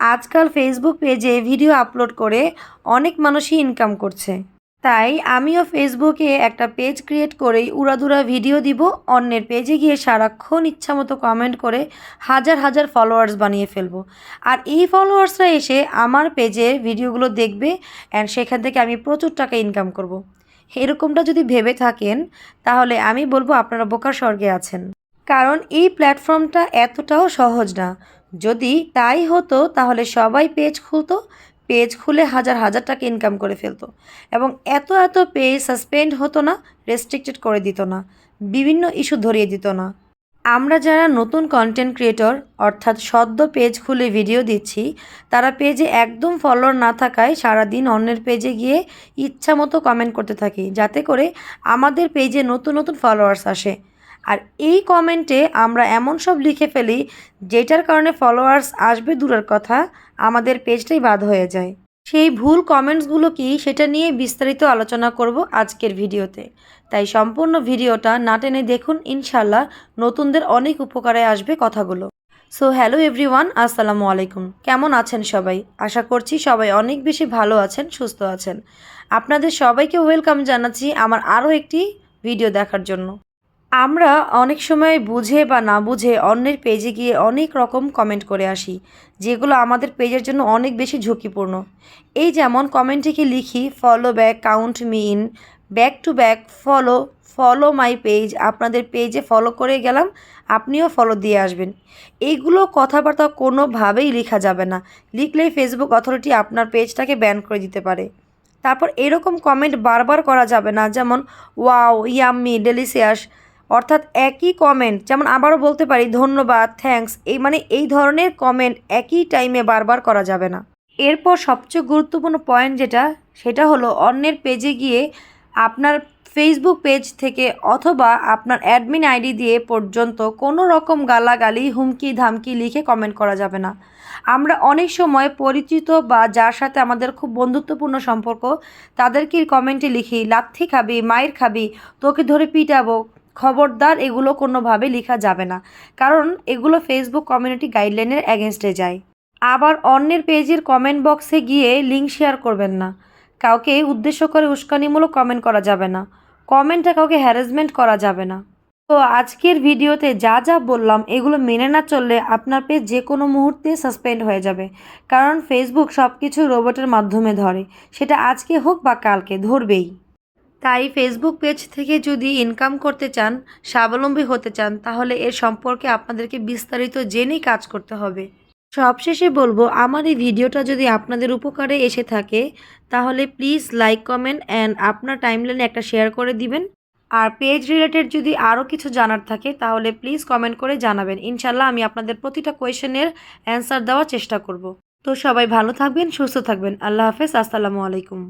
আজকাল ফেসবুক পেজে video upload করে অনেক মানুষই ইনকাম করছে। তাই আমিও ফেসবুকে একটা পেজ ক্রিয়েট করেই উড়াদুরা ভিডিও দিব, অন্যের পেজে গিয়ে সারাক্ষণ ইচ্ছামতো কমেন্ট করে হাজার হাজার ফলোয়ার্স বানিয়ে ফেলব। আর এই ফলোয়ার্সরা এসে আমার পেজে ভিডিওগুলো দেখবে অ্যান্ড সেখান থেকে আমি প্রচুর টাকা ইনকাম করব। এরকমটা যদি ভেবে থাকেন, তাহলে আমি বলব আপনারা বোকার স্বর্গে আছেন। কারণ এই প্ল্যাটফর্মটা এতটাও সহজ না। যদি তাই হতো, তাহলে সবাই পেজ খুলতো, পেজ খুলে হাজার হাজার টাকা ইনকাম করে ফেলতো। এবং এত এত পেজ সাসপেন্ড হতো না রেস্ট্রিক্টেড করে দিত না, বিভিন্ন ইস্যু ধরিয়ে দিত না। আমরা যারা নতুন কন্টেন্ট ক্রিয়েটর অর্থাৎ সদ্য পেজ খুলে ভিডিও দিচ্ছি, তারা পেজে একদম ফলোয়ার না থাকায় সারাদিন অন্যের পেজে গিয়ে ইচ্ছা মতো কমেন্ট করতে থাকি, যাতে করে আমাদের পেজে নতুন নতুন ফলোয়ার্স আসে। আর এই কমেন্টে আমরা এমন সব লিখে ফেলি, যেটার কারণে ফলোয়ার্স আসবে দূরের কথা, আমাদের পেজটাই বাদ হয়ে যায়। সেই ভুল কমেন্টসগুলো কি, সেটা নিয়ে বিস্তারিত আলোচনা করব আজকের ভিডিওতে। তাই সম্পূর্ণ ভিডিওটা না টেনে দেখুন ইনশাল্লাহ নতুনদের অনেক উপকারে আসবে কথাগুলো। সো হ্যালো এভরিওয়ান আসসালামু আলাইকুম। কেমন আছেন সবাই? আশা করছি সবাই অনেক বেশি ভালো আছেন, সুস্থ আছেন। আপনাদের সবাইকে ওয়েলকাম জানাচ্ছি আমার আরও একটি ভিডিও দেখার জন্য। আমরা অনেক সময় বুঝে বা না বুঝে অন্যের পেজে গিয়ে অনেক রকম কমেন্ট করে আসি, যেগুলো আমাদের পেজের জন্য অনেক বেশি ঝুঁকিপূর্ণ। এই যেমন কমেন্টে কি লিখি follow back count me in back to back follow follow my page আপনাদের পেজে ফলো করে গেলাম, আপনিও ফলো দিয়ে আসবেন। এইগুলো কথাবার্তা কোনোভাবেই লেখা যাবে না। লিখলেই ফেসবুক অথরিটি আপনার পেজটাকে ব্যান করে দিতে পারে। তারপর এরকম কমেন্ট বারবার করা যাবে না, যেমন ওয়াও ইয়াম্মি ডেলিসিয়াস অর্থাৎ একই কমেন্ট যেমন আবারও বলতে পারি, ধন্যবাদ থ্যাঙ্কস এই মানে এই ধরনের কমেন্ট একই টাইমে বারবার করা যাবে না। এরপর সবচেয়ে গুরুত্বপূর্ণ পয়েন্ট যেটা, সেটা হলো অন্যের পেজে গিয়ে আপনার ফেসবুক পেজ থেকে অথবা আপনার অ্যাডমিন আইডি দিয়ে পর্যন্ত কোনো রকম গালাগালি, হুমকি, ধামকি লিখে কমেন্ট করা যাবে না। আমরা অনেক সময় পরিচিত বা যার সাথে আমাদের খুব বন্ধুত্বপূর্ণ সম্পর্ক, তাদেরকে কমেন্টে লিখি, লাথি খাবি মায়ের খাবি, তোকে ধরে পিটাবো। খবরদার এগুলো কোনোভাবে লেখা যাবে না, কারণ এগুলো ফেসবুক কমিউনিটি গাইডলাইনের অ্যাগেনস্টে যায়। আবার অন্যের পেজের কমেন্ট বক্সে গিয়ে লিঙ্ক শেয়ার করবেন না। কাউকে উদ্দেশ্য করে উস্কানিমূলক কমেন্ট করা যাবে না। কমেন্টে কাউকে হ্যারাসমেন্ট করা যাবে না। তো আজকের ভিডিওতে যা যা বললাম, এগুলো মেনে না চললে আপনার পেজ যে কোনো মুহূর্তে সাসপেন্ড হয়ে যাবে। কারণ ফেসবুক সব কিছু রোবটের মাধ্যমে ধরে। সেটা আজকে হোক বা কালকে, ধরবেই। তাই ফেসবুক পেজ থেকে যদি ইনকাম করতে চান, স্বাবলম্বী হতে চান, তাহলে এর সম্পর্কে আপনাদেরকে বিস্তারিত জেনেই কাজ করতে হবে। সবশেষে বলব, আমার এই ভিডিওটা যদি আপনাদের উপকারে এসে থাকে, তাহলে প্লিজ লাইক কমেন্ট অ্যান্ড আপনার টাইমলাইনে একটা শেয়ার করে দিবেন। আর পেজ রিলেটেড যদি আরও কিছু জানার থাকে, তাহলে প্লিজ কমেন্ট করে জানাবেন। ইনশাল্লাহ আমি আপনাদের প্রতিটা কোয়েশনের অ্যান্সার দেওয়ার চেষ্টা করব। তো সবাই ভালো থাকবেন, সুস্থ থাকবেন। আল্লাহ হাফেজ, আসসালামু আলাইকুম।